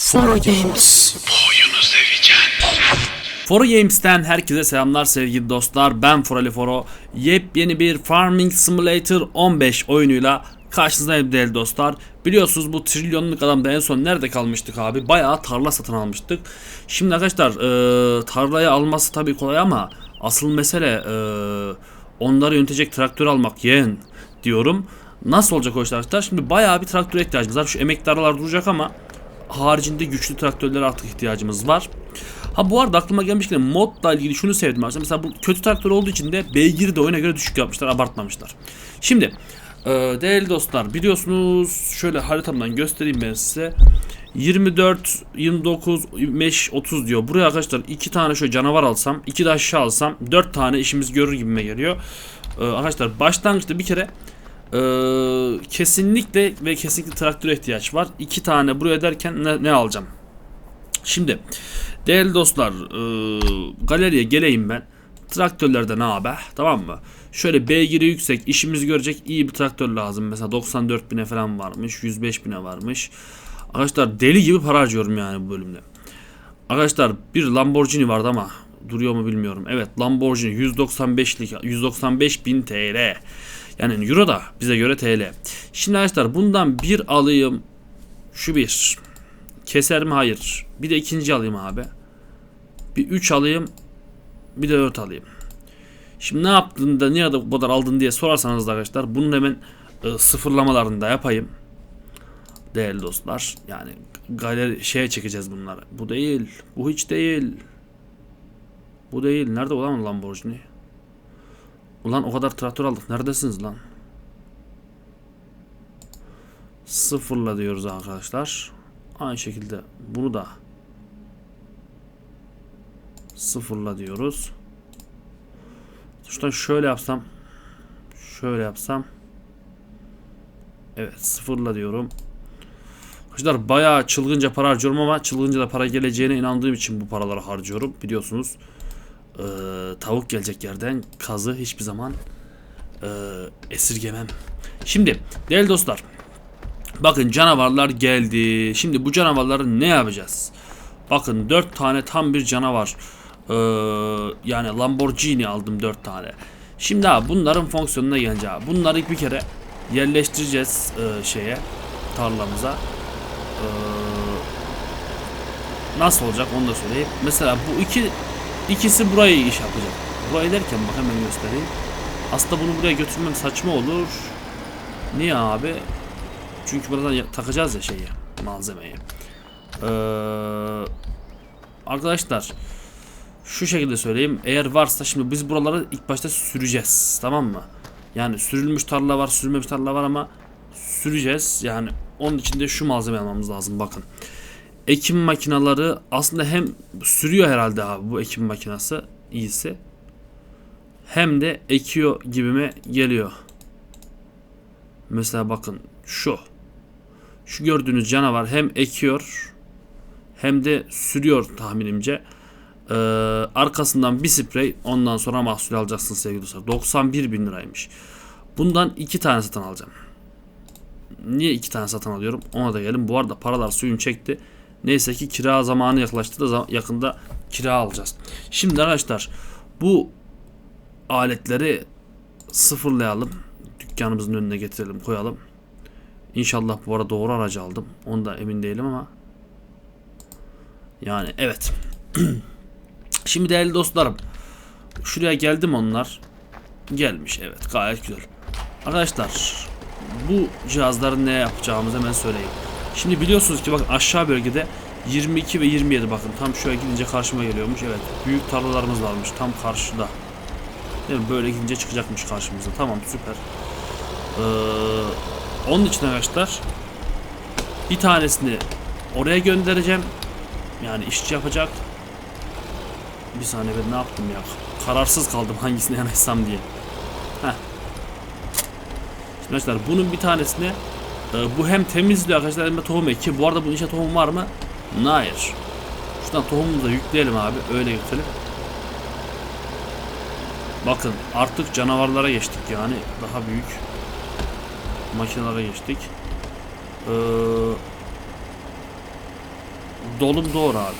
Foro Games. Foro Games'ten herkese selamlar sevgili dostlar. Ben Forali Foro. Yepyeni bir Farming Simulator 15 oyunuyla karşınızdayım değerli dostlar. Biliyorsunuz bu trilyonluk adamda en son nerede kalmıştık abi? Bayağı tarla satın almıştık. Şimdi arkadaşlar e, tarlayı alması tabii kolay ama asıl mesele e, onları yönetecek traktör almak yeğen diyorum. Nasıl olacak arkadaşlar? Şimdi bayağı bir traktöre ihtiyacımız var. Şu emekli aralar duracak ama haricinde güçlü traktörlere artık ihtiyacımız var. Ha bu arada aklıma gelmişken modla ilgili şunu sevdim aslında. Mesela bu kötü traktör olduğu için de beygiri de oyuna göre düşük yapmışlar, abartmamışlar. Şimdi e, değerli dostlar biliyorsunuz şöyle haritamdan göstereyim ben size. 24, 29, 25, 30 diyor. Buraya arkadaşlar iki tane şöyle canavar alsam, iki de aşağı alsam 4 tane işimiz görür gibime geliyor. E, arkadaşlar başlangıçta bir kere ee, kesinlikle ve kesinlikle traktöre ihtiyaç var. İki tane buraya derken ne, ne alacağım? Şimdi değerli dostlar e, galeriye geleyim ben. Traktörlerde ne haber? Tamam mı? Şöyle beygiri yüksek işimizi görecek iyi bir traktör lazım. Mesela 94 bine falan varmış. 105 bine varmış. Arkadaşlar deli gibi para harcıyorum yani bu bölümde. Arkadaşlar bir Lamborghini vardı ama duruyor mu bilmiyorum. Evet Lamborghini 195'lik 195 bin TL. Yani euro da bize göre TL. Şimdi arkadaşlar bundan bir alayım. Şu bir. Keser mi? Hayır. Bir de ikinci alayım abi. Bir üç alayım. Bir de dört alayım. Şimdi ne yaptın da niye bu kadar aldın diye sorarsanız da arkadaşlar bunun hemen e, sıfırlamalarını da yapayım. Değerli dostlar. Yani galeri şeye çekeceğiz bunları. Bu değil. Bu hiç değil. Bu değil. Nerede olan Lamborghini? Ulan o kadar traktör aldık. Neredesiniz lan? Sıfırla diyoruz arkadaşlar. Aynı şekilde bunu da sıfırla diyoruz. Şuradan şöyle yapsam şöyle yapsam Evet sıfırla diyorum. Arkadaşlar bayağı çılgınca para harcıyorum ama çılgınca da para geleceğine inandığım için bu paraları harcıyorum. Biliyorsunuz e, tavuk gelecek yerden kazı hiçbir zaman e, esirgemem. Şimdi değerli dostlar bakın canavarlar geldi. Şimdi bu canavarları ne yapacağız? Bakın 4 tane tam bir canavar. E, yani Lamborghini aldım 4 tane. Şimdi abi bunların fonksiyonuna geleceğim. Bunları bir kere yerleştireceğiz e, şeye tarlamıza. E, nasıl olacak onu da söyleyeyim. Mesela bu iki İkisi burayı iş yapacak. Burayı derken bak hemen göstereyim. Aslında bunu buraya götürmem saçma olur. Niye abi? Çünkü buradan takacağız ya şeyi, malzemeyi. Ee, arkadaşlar şu şekilde söyleyeyim. Eğer varsa şimdi biz buraları ilk başta süreceğiz. Tamam mı? Yani sürülmüş tarla var, sürülmemiş tarla var ama süreceğiz. Yani onun için de şu malzeme almamız lazım. Bakın ekim makinaları aslında hem sürüyor herhalde abi bu ekim makinası iyisi. Hem de ekiyor gibime geliyor. Mesela bakın şu. Şu gördüğünüz canavar hem ekiyor hem de sürüyor tahminimce. Ee, arkasından bir sprey ondan sonra mahsul alacaksın sevgili dostlar. 91 bin liraymış. Bundan iki tane satın alacağım. Niye iki tane satın alıyorum? Ona da gelin. Bu arada paralar suyun çekti. Neyse ki kira zamanı yaklaştı da yakında kira alacağız. Şimdi arkadaşlar bu aletleri sıfırlayalım. Dükkanımızın önüne getirelim koyalım. İnşallah bu arada doğru aracı aldım. Onu da emin değilim ama. Yani evet. Şimdi değerli dostlarım. Şuraya geldim onlar. Gelmiş evet gayet güzel. Arkadaşlar bu cihazların ne yapacağımızı hemen söyleyeyim. Şimdi biliyorsunuz ki bakın aşağı bölgede 22 ve 27 bakın tam şöyle gidince karşıma geliyormuş. Evet büyük tarlalarımız varmış tam karşıda. Değil mi? Böyle gidince çıkacakmış karşımıza. Tamam süper. Ee, onun için arkadaşlar bir tanesini oraya göndereceğim. Yani işçi yapacak. Bir saniye ben ne yaptım ya? Kararsız kaldım hangisine yanaşsam diye. Heh. Şimdi arkadaşlar bunun bir tanesini ee, bu hem temizliyor arkadaşlar hem de tohum eki. Bu arada bu işe tohum var mı? Hayır. Şuradan tohumumuzu da yükleyelim abi. Öyle yükleyelim. Bakın artık canavarlara geçtik yani. Daha büyük makinelere geçtik. Ee, Dolum doğru abi.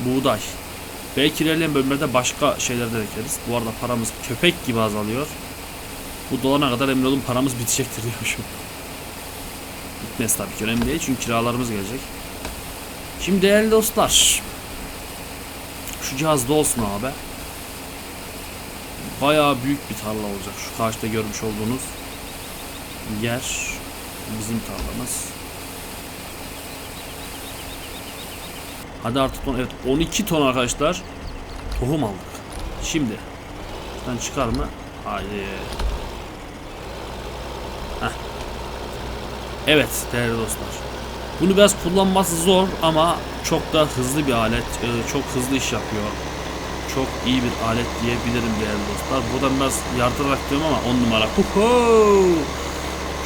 Buğday. Belki ilerleyen bölümlerde başka şeyler de ekeriz. Bu arada paramız köpek gibi azalıyor. Bu dolana kadar emin olun paramız bitecektir diyormuşum. Bitmez tabii ki önemli değil çünkü kiralarımız gelecek. Şimdi değerli dostlar. Şu cihaz da olsun abi. Bayağı büyük bir tarla olacak. Şu karşıda görmüş olduğunuz yer bizim tarlamız. Hadi artık ton evet 12 ton arkadaşlar tohum aldık. Şimdi şuradan çıkar mı? Haydi. Evet değerli dostlar. Bunu biraz kullanması zor ama çok da hızlı bir alet. Ee, çok hızlı iş yapıyor. Çok iyi bir alet diyebilirim değerli dostlar. Buradan biraz yardırarak diyorum ama 10 numara. Huhu!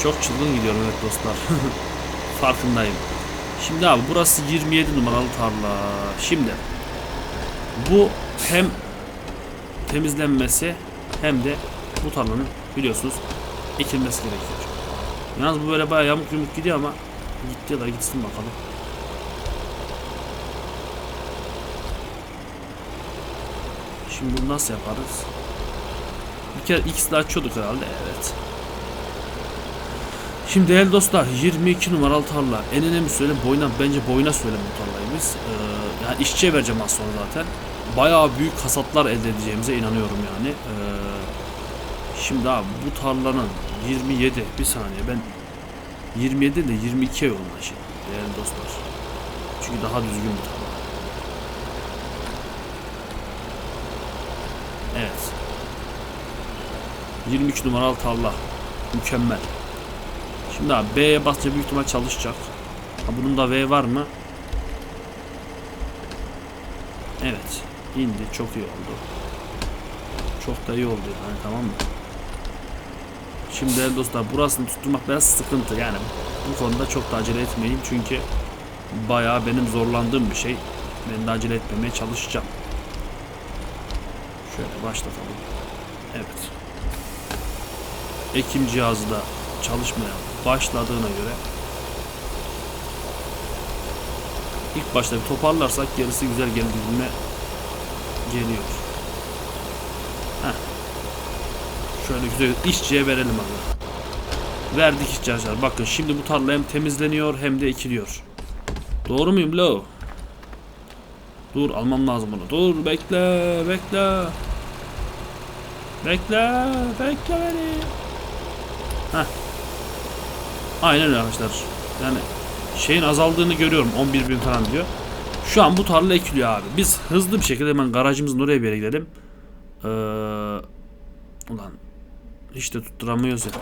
Çok çılgın gidiyorum evet dostlar. Farkındayım. Şimdi abi burası 27 numaralı tarla. Şimdi bu hem temizlenmesi hem de bu tarlanın biliyorsunuz ekilmesi gerekiyor. Yalnız bu böyle bayağı yamuk yumuk gidiyor ama gitti da gitsin bakalım. Şimdi bunu nasıl yaparız? Bir kere X'le açıyorduk herhalde evet. Şimdi değerli dostlar 22 numaralı tarla en önemli söyle boyuna bence boyuna söyleme bu tarlayı. Ee, yani işçiye vereceğim az sonra zaten. Bayağı büyük hasatlar elde edeceğimize inanıyorum yani. Ee, şimdi abi bu tarlanın 27 bir saniye ben 27 de 22 yoğunlaşayım değerli dostlar. Çünkü daha düzgün bir tarla. Evet. 23 numaralı tarla. Mükemmel. Şimdi abi B'ye basınca büyük ihtimal çalışacak. Ha, bunun da V var mı? Evet. indi. Çok iyi oldu. Çok da iyi oldu yani tamam mı? Şimdi değerli dostlar burasını tutturmak biraz sıkıntı yani bu konuda çok da acele etmeyin çünkü bayağı benim zorlandığım bir şey. Ben de acele etmemeye çalışacağım. Şöyle başlatalım. Evet. Ekim cihazı da çalışmaya başladığına göre ilk başta bir toparlarsak gerisi güzel geldiğine geliyor. Heh. Şöyle güzel işçiye verelim abi. Verdik işçi. Bakın şimdi bu tarla hem temizleniyor hem de ekiliyor. Doğru muyum lo? Dur almam lazım bunu. Dur bekle bekle. Bekle bekle beni. Heh. Aynen öyle arkadaşlar. Yani şeyin azaldığını görüyorum 11 bin falan diyor. Şu an bu tarla ekiliyor abi. Biz hızlı bir şekilde hemen garajımızın oraya bir yere gidelim. Ee, ulan de tutturamıyoruz ya.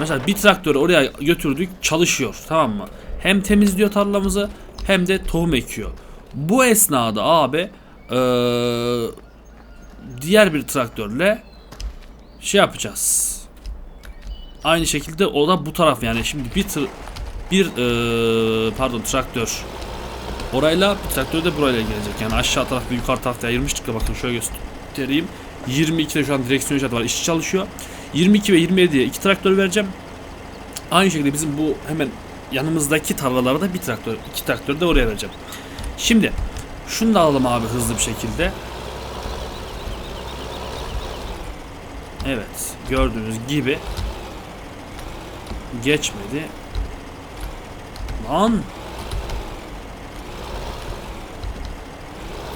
Mesela bir traktörü oraya götürdük çalışıyor tamam mı? Hem temizliyor tarlamızı hem de tohum ekiyor. Bu esnada abi ee, diğer bir traktörle şey yapacağız. Aynı şekilde o da bu taraf yani şimdi bir tır, bir ee, pardon traktör orayla bir traktör de burayla gelecek yani aşağı tarafta yukarı tarafta ayırmıştık ya bakın şöyle göstereyim 22'de şu an direksiyon işareti var işçi çalışıyor 22 ve 27'ye iki traktör vereceğim aynı şekilde bizim bu hemen yanımızdaki tarlalarda bir traktör iki traktör de oraya vereceğim şimdi şunu da alalım abi hızlı bir şekilde Evet gördüğünüz gibi geçmedi. Lan.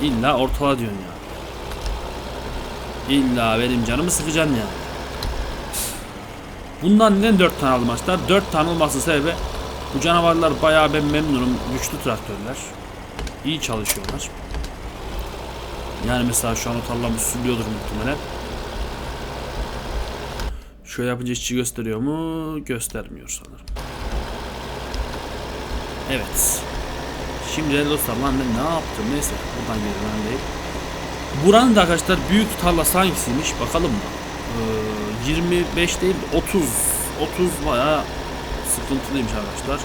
İlla ortala diyorsun ya. İlla benim canımı sıkacaksın ya. Bundan neden 4 tane aldım arkadaşlar? 4 tane olması sebebi bu canavarlar bayağı ben memnunum. Güçlü traktörler. İyi çalışıyorlar. Yani mesela şu an o tarlamı sürüyordur muhtemelen. Şöyle yapınca işçi gösteriyor mu? Göstermiyor sanırım. Evet. Şimdi dostlar lan ben ne yaptım? Neyse buradan geliyorum ben değil. Buranın da arkadaşlar büyük tarlası hangisiymiş bakalım? Ee, 25 değil 30. 30 bayağı sıkıntılıymış arkadaşlar.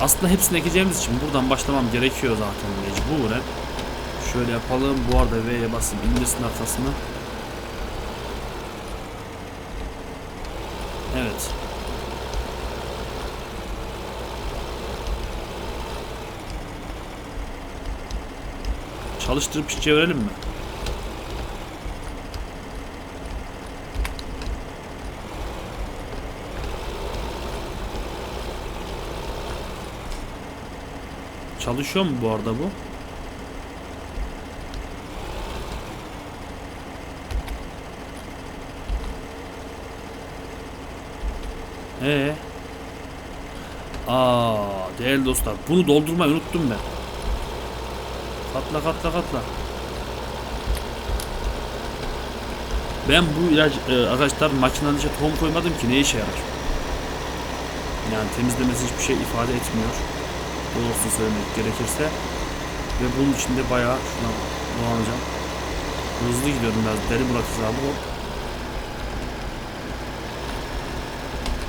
Aslında hepsini ekeceğimiz için buradan başlamam gerekiyor zaten mecburen. Şöyle yapalım. Bu arada V'ye basın indirsin arkasını. Evet. Çalıştırıp işçiye verelim mi? Çalışıyor mu bu arada bu? Ee. Aa, değerli dostlar, bunu doldurmayı unuttum ben. Katla katla katla. Ben bu ilaç e, arkadaşlar makinenin içine tohum koymadım ki ne işe yarar? Yani temizlemesi hiçbir şey ifade etmiyor. Doğrusunu söylemek gerekirse. Ve bunun içinde bayağı şuna dolanacağım. Hızlı gidiyorum biraz. Deri bırakırız abi hop.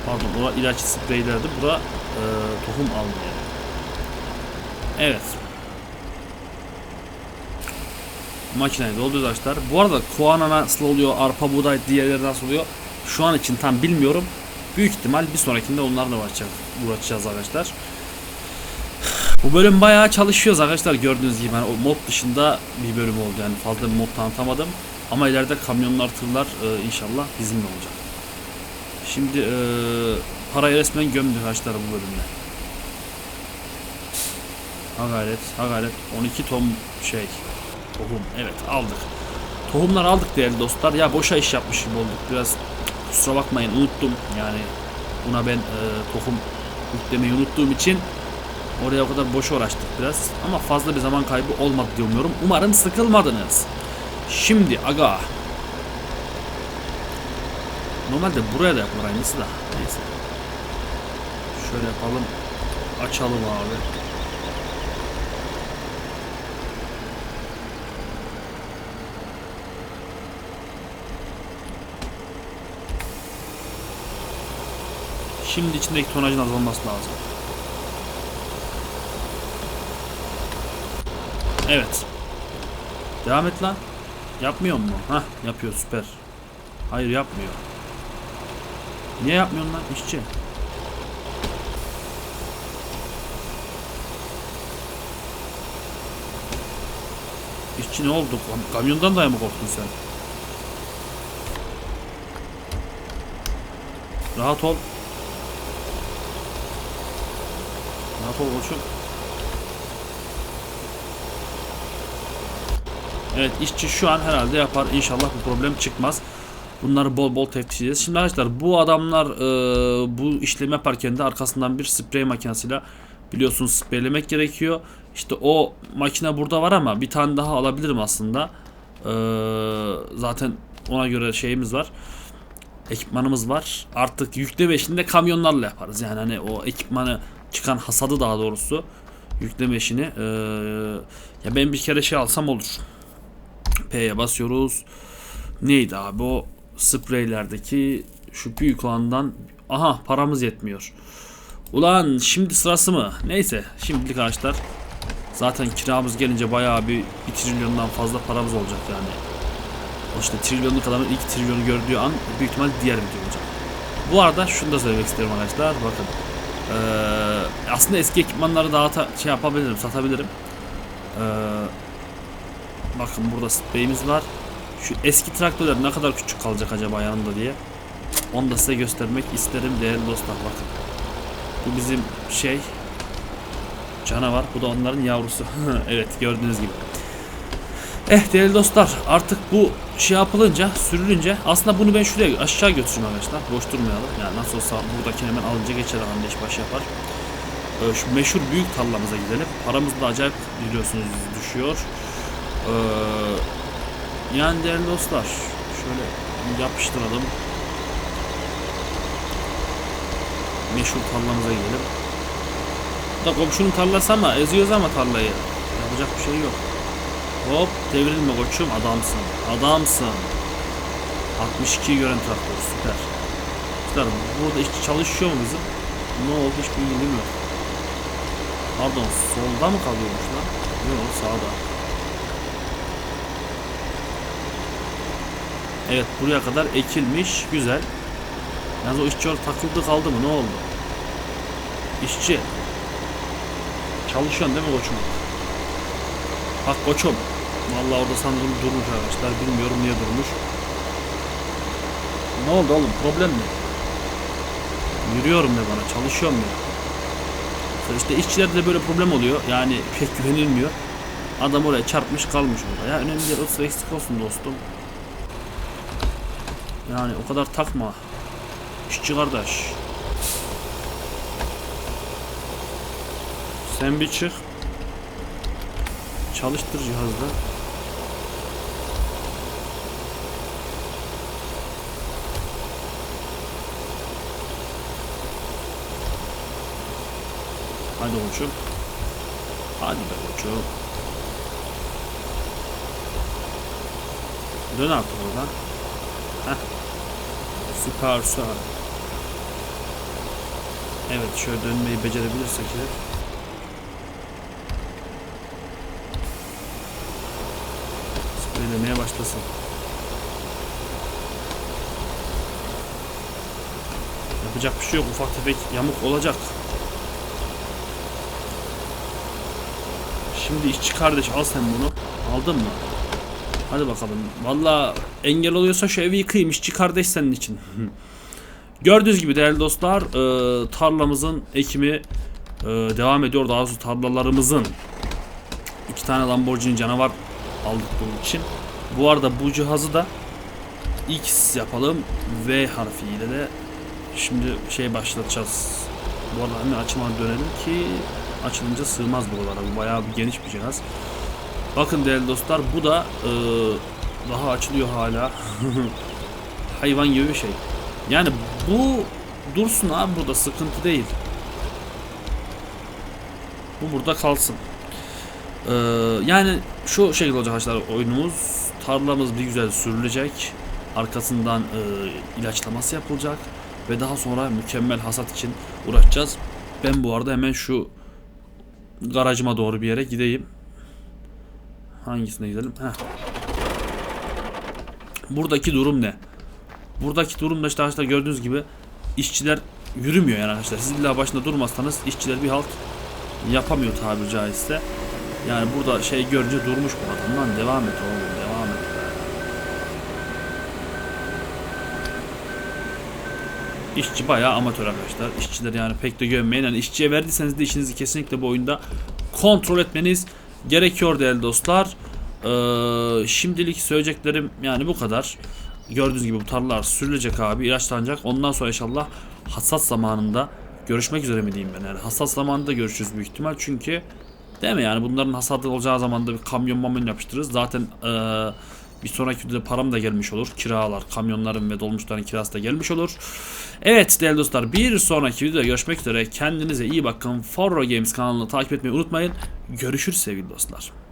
Pardon ora ilaç spreylerdi. Bura e, tohum almaya. Evet. Makineyi dolduruyoruz arkadaşlar. Bu arada koana nasıl oluyor, arpa buğday diğerleri nasıl oluyor? Şu an için tam bilmiyorum. Büyük ihtimal bir sonrakinde onlarla uğraşacağız, uğraşacağız arkadaşlar. Bu bölüm bayağı çalışıyoruz arkadaşlar gördüğünüz gibi. Yani o mod dışında bir bölüm oldu yani fazla bir mod tanıtamadım. Ama ileride kamyonlar, tırlar e, inşallah bizimle olacak. Şimdi e, parayı resmen gömdük arkadaşlar bu bölümde. Ha gayret, ha gayret. 12 ton şey. Tohum, evet aldık. Tohumlar aldık değerli dostlar. Ya boşa iş yapmış gibi olduk. Biraz kusura bakmayın unuttum. Yani buna ben e, tohum yüklemeyi unuttuğum için oraya o kadar boş uğraştık biraz. Ama fazla bir zaman kaybı olmadı diye umuyorum. Umarım sıkılmadınız. Şimdi aga. Normalde buraya da yapılır da. Neyse. Şöyle yapalım. Açalım abi. Şimdi içindeki tonajın azalması lazım. Evet. Devam et lan. Yapmıyor mu? Hah yapıyor süper. Hayır yapmıyor. Niye yapmıyorsun lan işçi? İşçi ne oldu? Kam- Kamyondan da mı korktun sen? Rahat ol. Ol koçum. Evet işçi şu an herhalde yapar. İnşallah bu problem çıkmaz. Bunları bol bol teftiş edeceğiz. Şimdi arkadaşlar bu adamlar e, bu işlemi yaparken de arkasından bir sprey makinesiyle biliyorsunuz spreylemek gerekiyor. İşte o makine burada var ama bir tane daha alabilirim aslında. E, zaten ona göre şeyimiz var. Ekipmanımız var. Artık yükleme işini de kamyonlarla yaparız. Yani hani o ekipmanı çıkan hasadı daha doğrusu yükleme işini. E, ya ben bir kere şey alsam olur. P'ye basıyoruz. Neydi abi o spreylerdeki şu büyük olandan aha paramız yetmiyor. Ulan şimdi sırası mı? Neyse şimdilik arkadaşlar zaten kiramız gelince bayağı bir, bir trilyondan fazla paramız olacak yani. O işte trilyonluk adamın ilk trilyonu gördüğü an büyük ihtimal diğer video olacak. Bu arada şunu da söylemek isterim arkadaşlar. Bakın. Ee, aslında eski ekipmanları dağıta şey yapabilirim, satabilirim. Ee, bakın burada spreyimiz var. Şu eski traktörler ne kadar küçük kalacak acaba yanında diye. Onu da size göstermek isterim değerli dostlar bakın. Bu bizim şey canavar. Bu da onların yavrusu. evet gördüğünüz gibi. Eh değerli dostlar artık bu şey yapılınca sürülünce aslında bunu ben şuraya aşağı götüreceğim arkadaşlar. Boş durmayalım. Yani nasıl olsa buradaki hemen alınca geçer hamle iş baş yapar. Ee, şu meşhur büyük tarlamıza gidelim. Paramız da acayip biliyorsunuz düşüyor. Ee, yani değerli dostlar şöyle yapıştıralım. Meşhur tarlamıza gidelim. Da komşunun tarlası ama eziyoruz ama tarlayı. Yapacak bir şey yok. Hop devrilme koçum adamsın. Adamsın. 62 gören traktör süper. Süper. Burada işçi çalışıyor mu bizim? Ne oldu hiçbir bilgim yok. Pardon solda mı kalıyormuş lan? Yok sağda. Evet buraya kadar ekilmiş. Güzel. Yalnız o işçi orada takıldı kaldı mı? Ne oldu? İşçi. Çalışıyorsun değil mi koçum? Bak koçum. Vallahi orada sanırım durmuş arkadaşlar. Bilmiyorum niye durmuş. Ne oldu oğlum? Problem ne? Yürüyorum de bana. Çalışıyorum ya. İşte işçilerde de böyle problem oluyor. Yani pek güvenilmiyor. Adam oraya çarpmış kalmış orada. Ya önemli değil. Olsun eksik olsun dostum. Yani o kadar takma. İşçi kardeş. Sen bir çık. Çalıştır cihazda. Hadi koçum. Hadi be koçum. Dön artık oradan. Heh. Süper süper. Evet şöyle dönmeyi becerebilirsek eğer. Spreylemeye başlasın. Yapacak bir şey yok. Ufak tefek yamuk olacak. Şimdi işçi kardeş al sen bunu. Aldın mı? Hadi bakalım. Valla engel oluyorsa şu evi yıkayım. İşçi kardeş senin için. Gördüğünüz gibi değerli dostlar e, tarlamızın ekimi e, devam ediyor. Daha doğrusu tarlalarımızın iki tane Lamborghini canavar aldık bunun için. Bu arada bu cihazı da X yapalım. V harfiyle de şimdi şey başlatacağız. Bu arada hemen açılmadan dönelim ki açılınca sığmaz buralara. Bu bayağı bir geniş bir cihaz. Bakın değerli dostlar bu da e, daha açılıyor hala. Hayvan gibi bir şey. Yani bu dursun abi burada sıkıntı değil. Bu burada kalsın. Ee, yani şu şekilde olacak arkadaşlar oyunumuz. Tarlamız bir güzel sürülecek. Arkasından e, ilaçlaması yapılacak. Ve daha sonra mükemmel hasat için uğraşacağız. Ben bu arada hemen şu garajıma doğru bir yere gideyim. Hangisine gidelim? Heh. Buradaki durum ne? Buradaki durum da işte arkadaşlar gördüğünüz gibi işçiler yürümüyor yani arkadaşlar. Siz illa başında durmazsanız işçiler bir halt yapamıyor tabiri caizse. Yani burada şey görünce durmuş bu adam lan devam et oğlum devam et. İşçi bayağı amatör arkadaşlar. İşçiler yani pek de gömmeyin. Yani işçiye verdiyseniz de işinizi kesinlikle bu oyunda kontrol etmeniz gerekiyor değerli dostlar. Ee, şimdilik söyleyeceklerim yani bu kadar. Gördüğünüz gibi bu tarlalar sürülecek abi ilaçlanacak. Ondan sonra inşallah hasat zamanında görüşmek üzere mi diyeyim ben yani. Hasat zamanında görüşürüz büyük ihtimal çünkü değil mi yani bunların hasadı olacağı zaman da bir kamyon mamyon yapıştırırız. Zaten ee, bir sonraki videoda param da gelmiş olur. Kiralar, kamyonların ve dolmuşların kirası da gelmiş olur. Evet değerli dostlar bir sonraki videoda görüşmek üzere. Kendinize iyi bakın. Forro Games kanalını takip etmeyi unutmayın. Görüşürüz sevgili dostlar.